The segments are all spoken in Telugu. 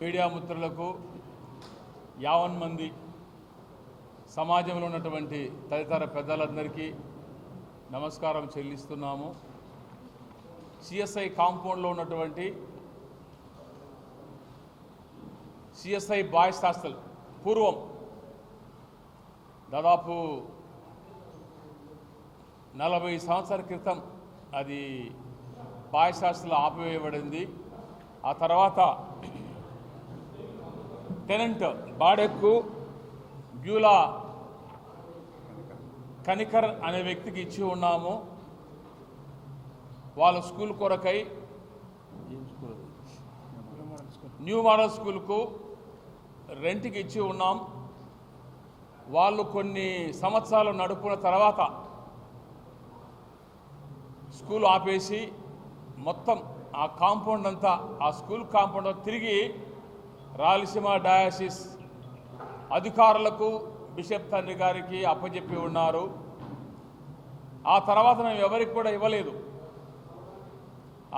మీడియా మిత్రులకు యావన్ మంది సమాజంలో ఉన్నటువంటి తదితర పెద్దలందరికీ నమస్కారం చెల్లిస్తున్నాము. సిఎస్ఐ కాంపౌండ్లో ఉన్నటువంటి సిఎస్ఐ బాయ్స్ హాస్టల్ పూర్వం దాదాపు నలభై సంవత్సరాల క్రితం అది బాయ్స్ ఆపివేయబడింది. ఆ తర్వాత టెనెంట్ బాడెక్కు బ్యూలా కనికర్ అనే వ్యక్తికి ఇచ్చి ఉన్నాము. వాళ్ళ స్కూల్ కొరకై న్యూ మోడల్ స్కూల్కు రెంట్కి ఇచ్చి ఉన్నాం. వాళ్ళు కొన్ని సంవత్సరాలు నడుపున తర్వాత స్కూల్ ఆపేసి మొత్తం ఆ కాంపౌండ్ అంతా ఆ స్కూల్ కాంపౌండ్ తిరిగి రాయలసీమ డయాసిస్ అధికారులకు బిషప్ తండ్రి గారికి అప్పచెప్పి ఉన్నారు. ఆ తర్వాత మేము ఎవరికి కూడా ఇవ్వలేదు.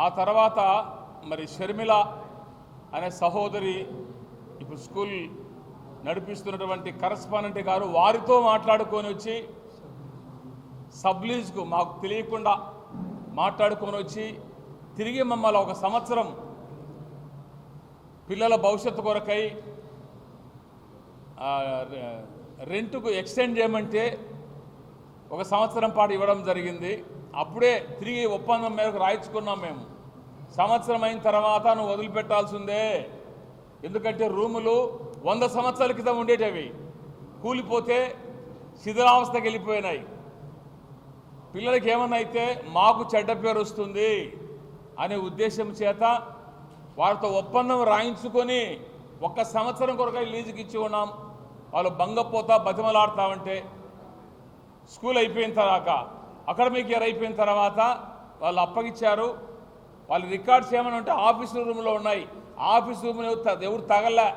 ఆ తర్వాత మరి షర్మిల అనే సహోదరి ఇప్పుడు స్కూల్ నడిపిస్తున్నటువంటి కరస్పాండెంట్ గారు వారితో మాట్లాడుకొని వచ్చి సబ్లీజ్కు మాకు తెలియకుండా మాట్లాడుకొని వచ్చి తిరిగి మమ్మల్ని ఒక సంవత్సరం పిల్లల భవిష్యత్తు కొరకై రెంటుకు రెంట్కు ఎక్స్టెండ్ చేయమంటే ఒక సంవత్సరం పాటు ఇవ్వడం జరిగింది. అప్పుడే తిరిగి ఒప్పందం మేరకు రాయించుకున్నాం మేము. సంవత్సరం అయిన తర్వాత నువ్వు వదిలిపెట్టాల్సిందే. ఎందుకంటే రూములు వంద సంవత్సరాల క్రితం ఉండేటవి. కూలిపోతే శిథిలావస్థకి వెళ్ళిపోయినాయి. పిల్లలకి ఏమన్నా అయితే మాకు చెడ్డ పేరు వస్తుంది అనే ఉద్దేశం చేత వారితో ఒప్పందం రాయించుకొని ఒక్క సంవత్సరం కొరకై లీజుకి ఇచ్చి ఉన్నాం. వాళ్ళు బంగపోతా బతిమలాడతామంటే స్కూల్ అయిపోయిన తర్వాత అకాడమిక్ ఇయర్ అయిపోయిన తర్వాత వాళ్ళు అప్పగిచ్చారు. వాళ్ళ రికార్డ్స్ ఏమైనా ఉంటే ఆఫీస్ రూమ్లో ఉన్నాయి. ఆఫీస్ రూమ్ ఎవరు తగలే.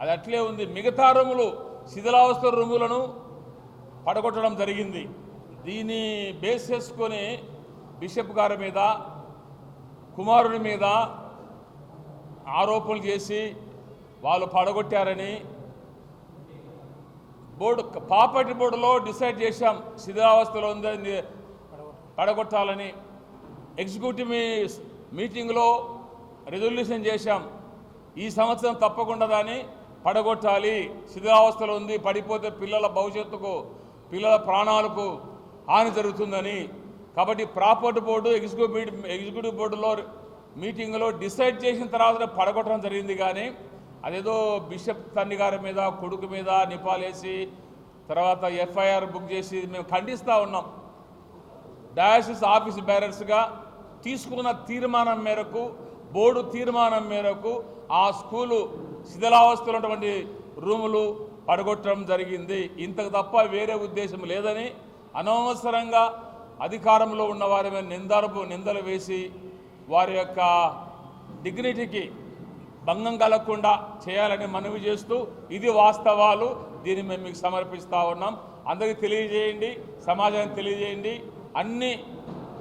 అది అట్లే ఉంది. మిగతా రూములు శిథిలావస్థ రూములను పడగొట్టడం జరిగింది. దీన్ని బేస్ చేసుకొని బిషప్ గారి మీద కుమారుడి మీద ఆరోపణలు చేసి వాళ్ళు పడగొట్టారని బోర్డు పాపటి బోర్డులో డిసైడ్ చేశాం. శిథిరావస్థలో ఉందని పడగొట్టాలని ఎగ్జిక్యూటివ్ మీ- మీటింగ్లో రెజల్యూషన్ చేశాం. ఈ సంవత్సరం తప్పకుండా దాన్ని పడగొట్టాలి. శిథిరావస్థలో ఉంది పడిపోతే పిల్లల భవిష్యత్తుకు పిల్లల ప్రాణాలకు హాని జరుగుతుందని. కాబట్టి ప్రాపర్టీ బోర్డు ఎగ్జిక్యూటివ్ ఎగ్జిక్యూటివ్ బోర్డులో మీటింగ్లో డిసైడ్ చేసిన తర్వాత పడగొట్టడం జరిగింది కానీ అదేదో బిషప్ తండ్రి గారి మీద కొడుకు మీద నిపాలేసి తర్వాత ఎఫ్ఐఆర్ బుక్ చేసి మేము ఖండిస్తూ ఉన్నాం. డయాసిస్ ఆఫీస్ బ్యారర్స్గా తీసుకున్న తీర్మానం మేరకు బోర్డు తీర్మానం మేరకు ఆ స్కూలు శిథిలావస్థలు ఉన్నటువంటి రూములు పడగొట్టడం జరిగింది. ఇంతకు తప్ప వేరే ఉద్దేశం లేదని అనవసరంగా అధికారంలో ఉన్న వారి మీద నిందరపు నిందలు వేసి వారి యొక్క డిగ్నిటీకి భంగం కలగకుండా చేయాలని మనవి చేస్తూ ఇది వాస్తవాలు. దీన్ని మేము మీకు సమర్పిస్తా ఉన్నాం. అందరికీ తెలియజేయండి. సమాజానికి తెలియజేయండి. అన్ని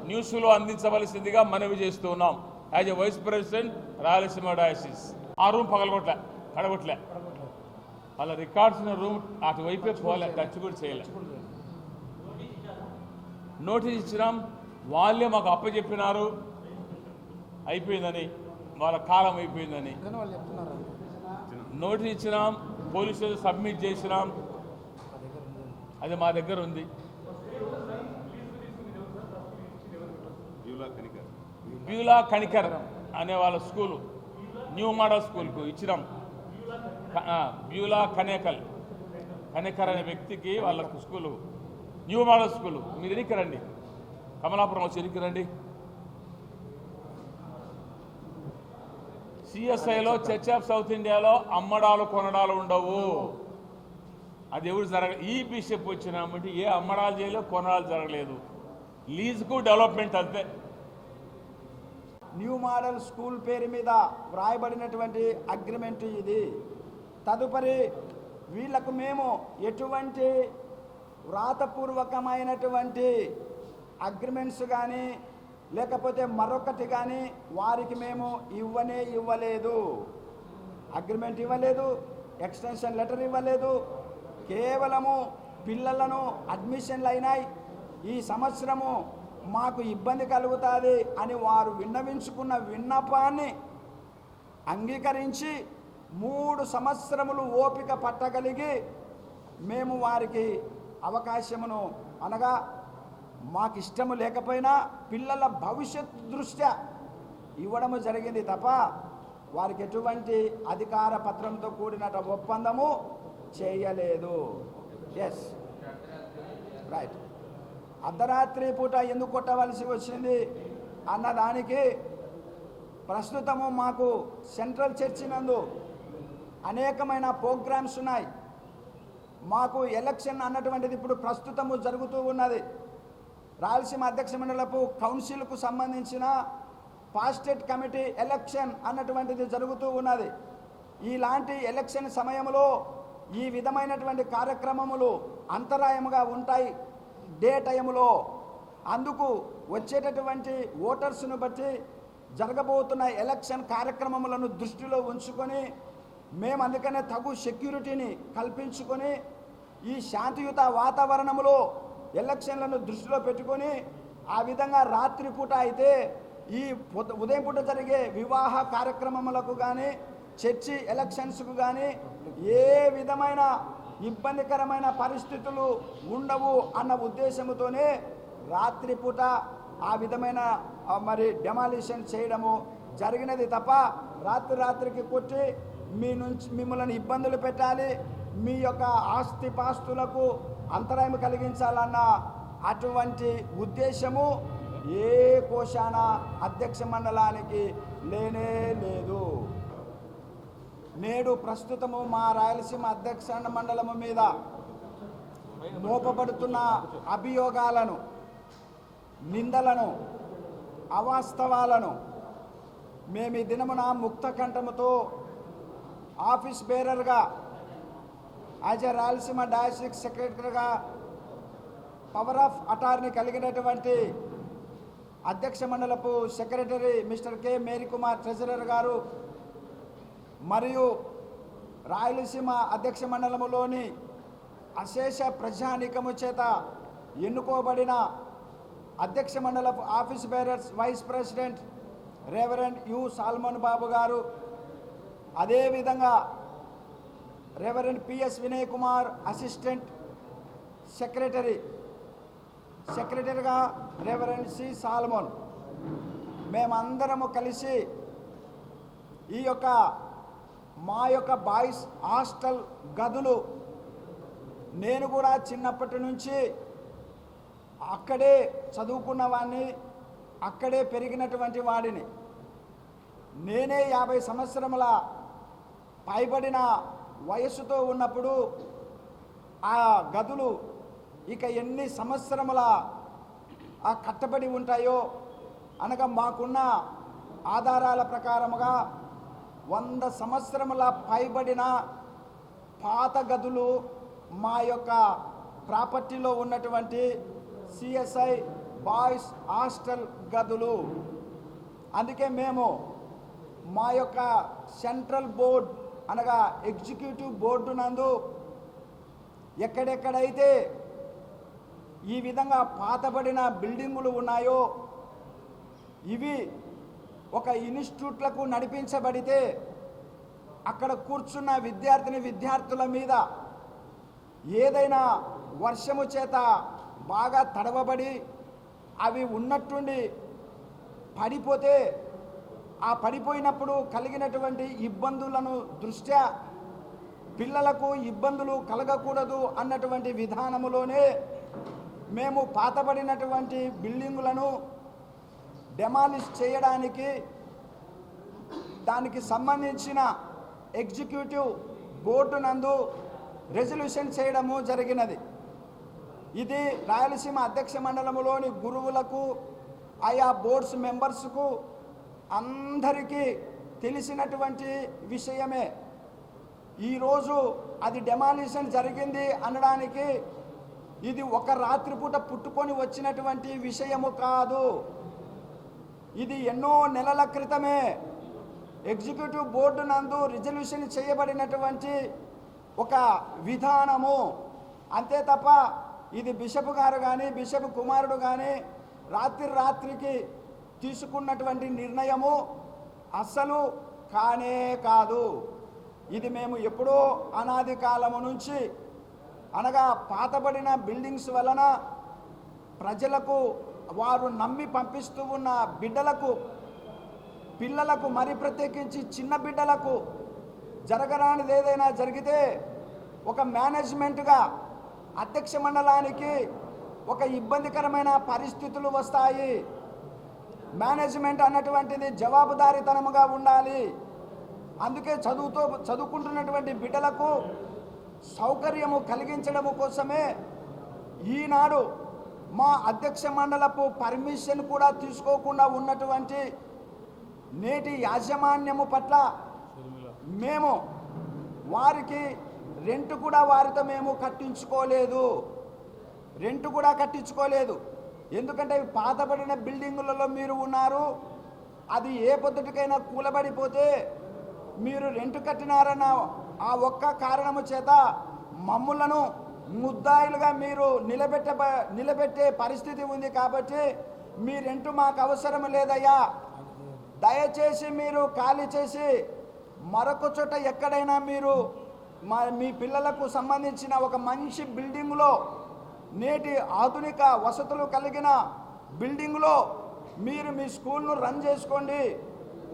న్యూస్లో అందించవలసిందిగా మనవి చేస్తూ ఉన్నాం. As a vice president Rayalaseema diocese ఆ రూమ్ పగలగొట్లే పడగొట్లే వాళ్ళ రికార్డ్స్ ఉన్న రూమ్ అటువైపే పోలే టచ్ కూడా చేయలే. నోటీస్ ఇచ్చినాం. వాళ్ళే మాకు అప్పచెప్పినారు. అయిపోయిందని. వాళ్ళ కాలం అయిపోయిందని. ఇదని వాళ్ళు చెప్తున్నారు? నోటీస్ ఇచ్చినాం. పోలీసులు సబ్మిట్ చేసినాం. అది మా దగ్గర ఉంది. బ్యూలా కణికర్ అనే వాళ్ళ స్కూలు. న్యూ మోడల్ స్కూల్కు ఇచ్చినాం. బ్యూలా కనేకల్. కనేకర్ అనే వ్యక్తికి వాళ్ళ స్కూలు న్యూ మోడల్ స్కూల్ మీరు ఎన్నిక రండి కమలాపురం వచ్చి ఎన్నిక రండి సిఎస్ఐలో చర్చ్ ఆఫ్ సౌత్ ఇండియాలో అమ్మడాలు కొనడాలు ఉండవు. అది ఎవరు జరగ ఈ బిషప్ వచ్చినామంటే ఏ అమ్మడాలు చేయలేదు కొనడాలు జరగలేదు. లీజుకు డెవలప్మెంట్ అంతే. న్యూ మోడల్ స్కూల్ పేరు మీద వ్రాయబడినటువంటి అగ్రిమెంట్ ఇది. తదుపరి వీళ్ళకు మేము ఎటువంటి వ్రాతపూర్వకమైనటువంటి అగ్రిమెంట్స్ కానీ లేకపోతే మరొకటి కానీ వారికి మేము ఇవ్వనే ఇవ్వలేదు. అగ్రిమెంట్ ఇవ్వలేదు ఎక్స్టెన్షన్ లెటర్ ఇవ్వలేదు కేవలము పిల్లలను అడ్మిషన్లు అయినాయి. ఈ సంవత్సరము మాకు ఇబ్బంది కలుగుతుంది అని వారు విన్నవించుకున్న విన్నపాన్ని అంగీకరించి మూడు సంవత్సరములు ఓపిక పట్టగలిగి మేము వారికి అవకాశమును అనగా మాకు ఇష్టము లేకపోయినా పిల్లల భవిష్యత్ దృష్ట్యా ఇవ్వడము జరిగింది తప్ప వారికి ఎటువంటి అధికార పత్రంతో కూడిన ఒప్పందము చేయలేదు. ఎస్ రైట్ అర్ధరాత్రి పూట ఎందుకు కొట్టవలసి వచ్చింది అన్నదానికి ప్రస్తుతము మాకు సెంట్రల్ చర్చి నందు అనేకమైన ప్రోగ్రామ్స్ ఉన్నాయి. మాకు ఎలక్షన్ అన్నటువంటిది ఇప్పుడు ప్రస్తుతము జరుగుతూ ఉన్నది. రాయలసీమ అధ్యక్ష మండలపు కౌన్సిల్కు సంబంధించిన పాస్టేట్ కమిటీ ఎలక్షన్ అన్నటువంటిది జరుగుతూ ఉన్నది. ఇలాంటి ఎలక్షన్ సమయంలో ఈ విధమైనటువంటి కార్యక్రమములు అంతరాయముగా ఉంటాయి. డే టైములో అందుకు వచ్చేటటువంటి ఓటర్స్ను బట్టి జరగబోతున్న ఎలక్షన్ కార్యక్రమములను దృష్టిలో ఉంచుకొని మేము అందుకనే తగు సెక్యూరిటీని కల్పించుకొని ఈ శాంతియుత వాతావరణంలో ఎలక్షన్లను దృష్టిలో పెట్టుకొని ఆ విధంగా రాత్రిపూట అయితే ఈ ఉదయం పూట జరిగే వివాహ కార్యక్రమములకు కానీ చర్చి ఎలక్షన్స్కు కానీ ఏ విధమైన ఇబ్బందికరమైన పరిస్థితులు ఉండవు అన్న ఉద్దేశంతోనే రాత్రిపూట ఆ విధమైన మరి డెమాలిషన్ చేయడము జరిగినది తప్ప రాత్రి రాత్రికి కొట్టి మీ నుంచి మిమ్మల్ని ఇబ్బందులు పెట్టాలి. మీ యొక్క ఆస్తి పాస్తులకు అంతరాయం కలిగించాలన్న అటువంటి ఉద్దేశము ఏ కోశాన అధ్యక్ష మండలానికి లేనే లేదు. నేడు ప్రస్తుతము మా రాయలసీమ అధ్యక్ష మండలము మీద మోపబడుతున్న అభియోగాలను నిందలను అవాస్తవాలను మేము ఈ దినమున ముక్త కంఠముతో ఆఫీస్ బేరర్గా యాజ్ ఎ రాయలసీమ డయాస్టిక్ సెక్రటరీగా పవర్ ఆఫ్ అటార్నీ కలిగినటువంటి అధ్యక్ష మండలపు secretary mister K Marykumar treasurer గారు మరియు రాయలసీమ అధ్యక్ష మండలములోని అశేష ప్రజానీకము చేత ఎన్నుకోబడిన అధ్యక్ష మండలపు office bearers vice president reverend U Solomon Babu గారు. అదేవిధంగా reverend PS Vinay Kumar assistant secretary సెక్రటరీగా రెవరెండ్ సి సాల్మోన్ మేమందరము కలిసి ఈ యొక్క మా యొక్క బాయ్స్ హాస్టల్ గదులు నేను కూడా చిన్నప్పటి నుంచి అక్కడే చదువుకున్న వాడిని అక్కడే పెరిగినటువంటి వాడిని. నేనే యాభై సంవత్సరముల పైబడిన వయస్సుతో ఉన్నప్పుడు ఆ గదులు ఇక ఎన్ని సంవత్సరముల ఆ కట్టబడి ఉంటాయో అనగా మాకున్న ఆధారాల ప్రకారముగా వంద సంవత్సరముల పైబడిన పాత గదులు మా యొక్క ప్రాపర్టీలో ఉన్నటువంటి సిఎస్ఐ బాయ్స్ హాస్టల్ గదులు. అందుకే మేము మా యొక్క సెంట్రల్ బోర్డ్ అనగా ఎగ్జిక్యూటివ్ బోర్డు నందు ఎక్కడెక్కడైతే ఈ విధంగా పాతబడిన బిల్డింగులు ఉన్నాయో ఇవి ఒక ఇన్స్టిట్యూట్లకు నడిపించబడితే అక్కడ కూర్చున్న విద్యార్థిని విద్యార్థుల మీద ఏదైనా వర్షము చేత బాగా తడవబడి అవి ఉన్నట్టుండి పడిపోతే ఆ పడిపోయినప్పుడు కలిగినటువంటి ఇబ్బందులను దృష్ట్యా పిల్లలకు ఇబ్బందులు కలగకూడదు అన్నటువంటి విధానములోనే మేము పాతబడినటువంటి బిల్డింగులను డెమాలిష్ చేయడానికి దానికి సంబంధించిన ఎగ్జిక్యూటివ్ బోర్డు నందు రెజల్యూషన్ చేయడము జరిగినది. ఇది రాయలసీమ అధ్యక్ష మండలంలోని గురువులకు ఆయా బోర్డ్స్ మెంబర్స్కు అందరికీ తెలిసినటువంటి విషయమే. ఈరోజు అది డెమాలిషన్ జరిగింది అనడానికి ఇది ఒక రాత్రిపూట పుట్టుకొని వచ్చినటువంటి విషయము కాదు. ఇది ఎన్నో నెలల క్రితమే ఎగ్జిక్యూటివ్ బోర్డు నందు రిజల్యూషన్ చేయబడినటువంటి ఒక విధానము. అంతే తప్ప ఇది బిషప్ గారు కానీ బిషప్ కుమారుడు కానీ రాత్రి రాత్రికి తీసుకున్నటువంటి నిర్ణయము అస్సలు కానే కాదు. ఇది మేము ఎప్పుడో అనాది కాలము నుంచి అనగా పాతబడిన బిల్డింగ్స్ వలన ప్రజలకు వారు నమ్మి పంపిస్తూ ఉన్న బిడ్డలకు పిల్లలకు మరి ప్రత్యేకించి చిన్న బిడ్డలకు జరగరానిది ఏదైనా జరిగితే ఒక మేనేజ్మెంట్గా అధ్యక్ష మండలానికి ఒక ఇబ్బందికరమైన పరిస్థితులు వస్తాయి. మేనేజ్మెంట్ అన్నటువంటిది జవాబుదారీతనముగా ఉండాలి. అందుకే చదువుతో చదువుకుంటున్నటువంటి బిడ్డలకు సౌకర్యము కలిగించడము కోసమే ఈనాడు మా అధ్యక్ష మండలపు పర్మిషన్ కూడా తీసుకోకుండా ఉన్నటువంటి నేటి యాజమాన్యము పట్ల మేము వారికి రెంట్ కూడా వారితో మేము కట్టించుకోలేదు. రెంట్ కూడా కట్టించుకోలేదు. ఎందుకంటే పాతబడిన బిల్డింగులలో మీరు ఉన్నారు. అది ఏ పొద్దుటికైనా కూలబడిపోతే మీరు రెంట్ కట్టినారన్న ఆ ఒక్క కారణము చేత మమ్ములను ముద్దాయిలుగా మీరు నిలబెట్ట నిలబెట్టే పరిస్థితి ఉంది కాబట్టి మీ రెంట్ మాకు అవసరం లేదయ్యా. దయచేసి మీరు ఖాళీ చేసి మరొక చోట ఎక్కడైనా మీరు మా మీ పిల్లలకు సంబంధించిన ఒక మంచి బిల్డింగ్లో నేటి ఆధునిక వసతులు కలిగిన బిల్డింగ్లో మీరు మీ స్కూల్ను రన్ చేసుకోండి.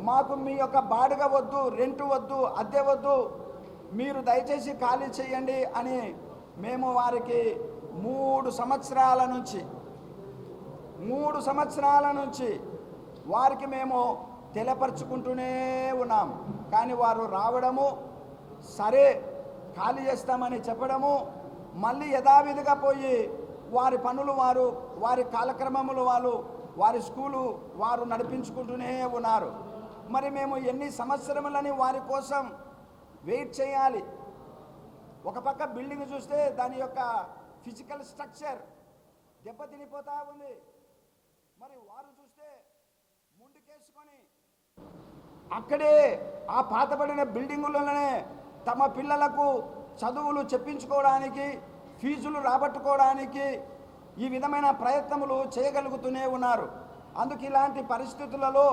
మాకు మీ యొక్క బాడుగ వద్దు రెంట్ వద్దు అద్దె వద్దు. మీరు దయచేసి ఖాళీ చేయండి అని మేము వారికి మూడు సంవత్సరాల నుంచి మూడు సంవత్సరాల నుంచి వారికి మేము తెలపరుచుకుంటూనే ఉన్నాం. కానీ వారు రావడము సరే ఖాళీ చేస్తామని చెప్పడము మళ్ళీ యథావిధిగా పోయి వారి పనులు వారు వారి కాలక్రమములు వాళ్ళు వారి స్కూలు వారు నడిపించుకుంటూనే ఉన్నారు. మరి మేము ఎన్ని సంవత్సరములని వారి కోసం వెయిట్ చేయాలి? ఒక పక్క బిల్డింగ్ చూస్తే దాని యొక్క ఫిజికల్ స్ట్రక్చర్ దెబ్బతినిపోతా ఉంది. మరి వారు చూస్తే ముందుకేసుకొని అక్కడే ఆ పాతబడిన బిల్డింగులలోనే తమ పిల్లలకు చదువులు చెప్పించుకోవడానికి ఫీజులు రాబట్టుకోవడానికి ఈ విధమైన ప్రయత్నములు చేయగలుగుతూనే ఉన్నారు. అందుకు ఇలాంటి పరిస్థితులలో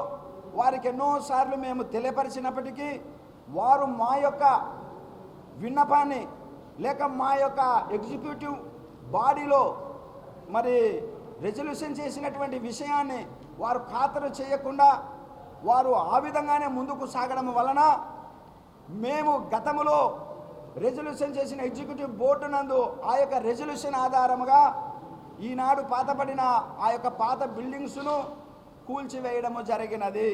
వారికి ఎన్నోసార్లు మేము తెలియపరిచినప్పటికీ వారు మా యొక్క విన్నపాన్ని లేక మా యొక్క ఎగ్జిక్యూటివ్ బాడీలో మరి రెజల్యూషన్ చేసినటువంటి విషయాన్ని వారు ఖాతరు చేయకుండా వారు ఆ విధంగానే ముందుకు సాగడం వలన మేము గతంలో రెజల్యూషన్ చేసిన ఎగ్జిక్యూటివ్ బోర్డు నందు ఆ యొక్క రెజల్యూషన్ ఆధారముగా ఈనాడు పాతపడిన ఆ యొక్క పాత బిల్డింగ్స్ను కూల్చివేయడము జరిగినది.